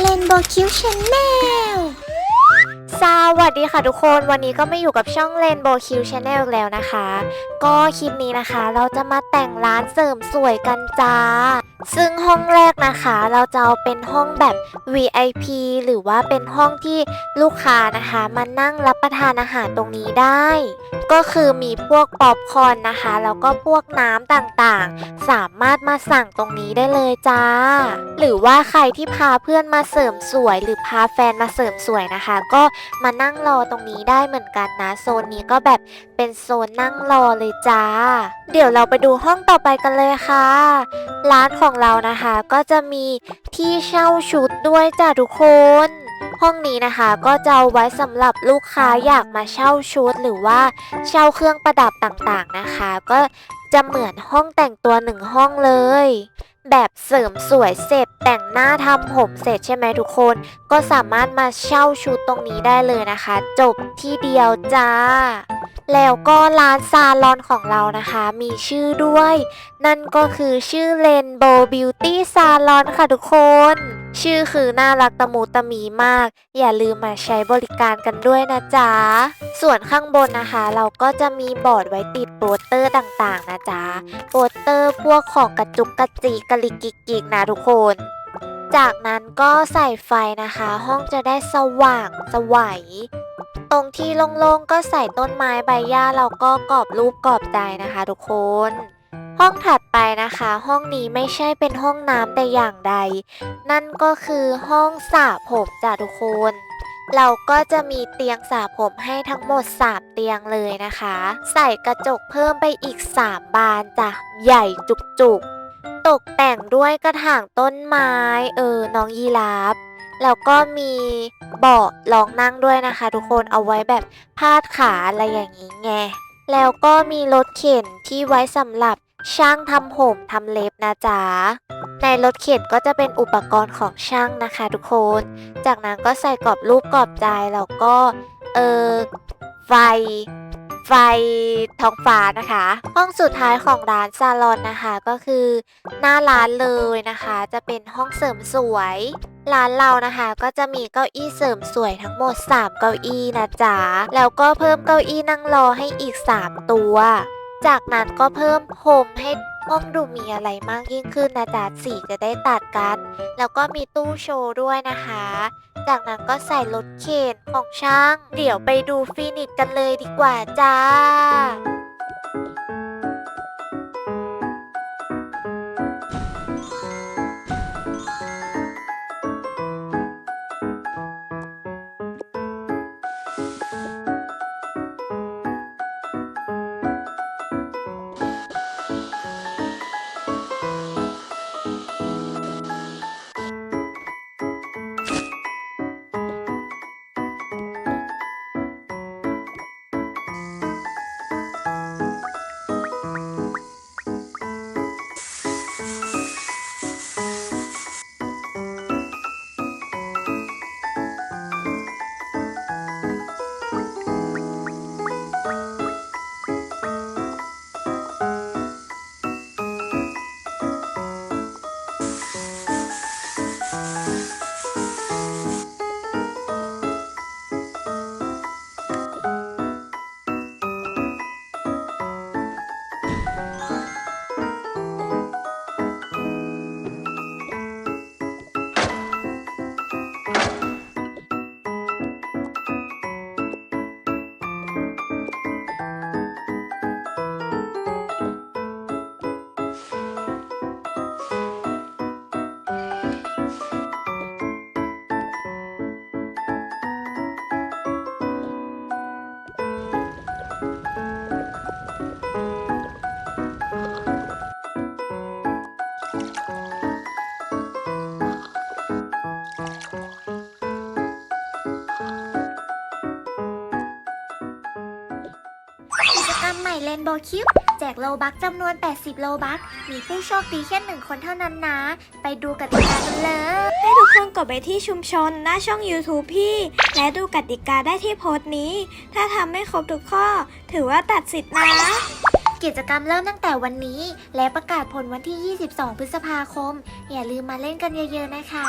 เลนโบคิวชาแนลสวัสดีค่ะทุกคนวันนี้ก็ไม่อยู่กับช่องเลนโบคิวชาแนลแล้วนะคะ ก็คลิปนี้นะคะ เราจะมาแต่งร้านเสริมสวยกันจ้า ซึ่งห้องแรกนะคะเราจะเอาเป็นห้องแบบ VIP หรือว่าเป็นห้องที่ลูกค้านะคะมานั่งรับประทานอาหารตรงนี้ได้ ก็คือมีพวกป๊อปคอนนะคะแล้วก็พวกน้ำต่างๆ สามารถมาสั่งตรงนี้ได้เลยจ้า หรือว่าใครที่พาเพื่อนมาเสริมสวย หรือพาแฟนมาเสริมสวยนะคะ ก็มานั่งรอตรงนี้ได้เหมือนกันนะโซนนี้ก็แบบเป็นโซนนั่งรอเลยจ้า เดี๋ยวเราไปดูห้องต่อไปกันเลยค่ะ ร้านของเรานะคะก็จะมีที่เช่าชุดด้วยจ้าทุกคนห้องนี้นะคะก็จะเอาไว้สำหรับลูกค้าอยากมาเช่าชุดหรือว่าเช่าเครื่องประดับต่างๆนะคะ ก็จะเหมือนห้องแต่งตัวหนึ่งห้องเลย แบบเสริมสวยเสร็จแต่งหน้าทำผมเสร็จใช่ไหมทุกคน ก็สามารถมาเช่าชุดตรงนี้ได้เลยนะคะ จบที่เดียวจ้า แล้วก็ร้านซาลอนของเรานะคะ มีชื่อด้วย นั่นก็คือชื่อ Rainbow Beauty Salon ค่ะทุกคน ชื่อคือน่ารักตะมูตะมีมาก อย่าลืมมาใช้บริการกันด้วยนะจ๊ะ ส่วนข้างบนนะคะ เราก็จะมีบอร์ดไว้ติดโปสเตอร์ต่างๆ นะจ๊ะ โปสเตอร์พวกของกระจุกกระจิกกะลิกกิกกิกนะทุกคน จากนั้นก็ใส่ไฟนะคะ ห้องจะได้สว่างสวัยตรงที่โล่งๆก็ใส่ต้นไม้ใบหญ้าแล้วก็กรอบรูปกรอบใจนะคะ ทุกคน ห้องถัดไปนะคะ ห้องนี้ไม่ใช่เป็นห้องน้ำแต่อย่างใด นั่นก็คือห้องสระผมจ้ะทุกคน เราก็จะมีเตียงสระผมให้ทั้งหมด 3 เตียงเลยนะคะ ใส่กระจกเพิ่มไปอีก 3 บานจ้ะ ใหญ่จุกๆ ตกแต่งด้วยกระถางต้นไม้ เออ น้องยีราฟแล้วก็มีเบาะรองนั่งด้วยนะคะ ทุกคนเอาไว้แบบพาดขาอะไรอย่างนี้ไง แล้วก็มีรถเข็นที่ไว้สำหรับช่างทำผมทำเล็บนะจ๊ะ ในรถเข็นก็จะเป็นอุปกรณ์ของช่างนะคะทุกคน จากนั้นก็ใส่กรอบรูปกรอบใจแล้วก็ เออไฟ ไฟท้องฟ้านะคะ ห้องสุดท้ายของร้านซาลอนนะคะก็คือ หน้าร้านเลยนะคะ จะเป็นห้องเสริมสวย ร้านเรานะคะก็จะมีเก้าอี้เสริมสวยทั้งหมด 3 เก้าอี้นะจ๊ะ แล้วก็เพิ่มเก้าอี้นั่งรอให้อีก 3 ตัว จากนั้นก็เพิ่มพรมให้ห้องดูมีอะไรมากยิ่งขึ้นนะจ๊ะสีจะได้ตัดกัน แล้วก็มีตู้โชว์ด้วยนะคะ จากนั้นก็ใส่รถเข็นของช่าง เดี๋ยวไปดูฟินิชกันเลยดีกว่าจ้า จกรรมใหม่เลนโบคิวแจกโลบักจำนวน 80 โลบัก มีผู้โชคดีแค่หนึ่งคนเท่านั้นนะ ไปดูกติกากันเลย ให้ทุกคนกดไปที่ชุมชนหน้าช่อง YouTube พี่ และดูกติกาได้ที่โพสต์นี้ ถ้าทำไม่ครบทุกข้อ ถือว่าตัดสิทธิ์นะ กิจกรรมเริ่มตั้งแต่วันนี้ และประกาศผลวันที่ 22 พฤษภาคม อย่าลืมมาเล่นกันเยอะๆนะคะ